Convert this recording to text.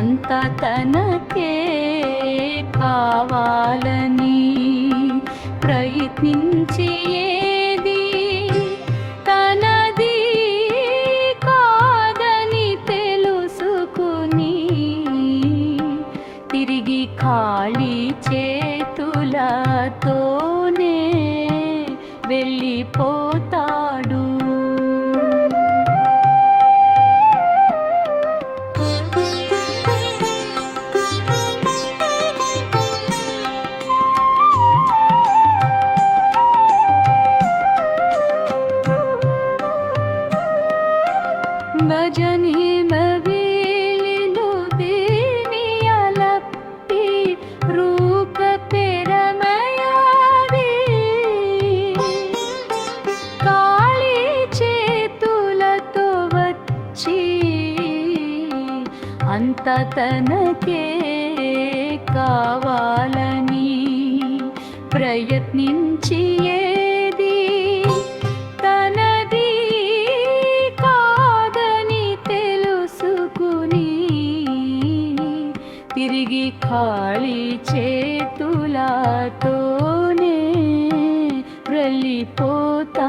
అంత తనకే కావాలని ప్రయత్నించి ఏది తనది కాదని తెలుసుకుని తిరిగి ఖాళీ చేతులతోనే వెళ్ళిపో అంత తనకే కావాలని ప్రయత్నించి తిరిగి ఖాళీ చేతులతోనే వెళ్ళిపోతా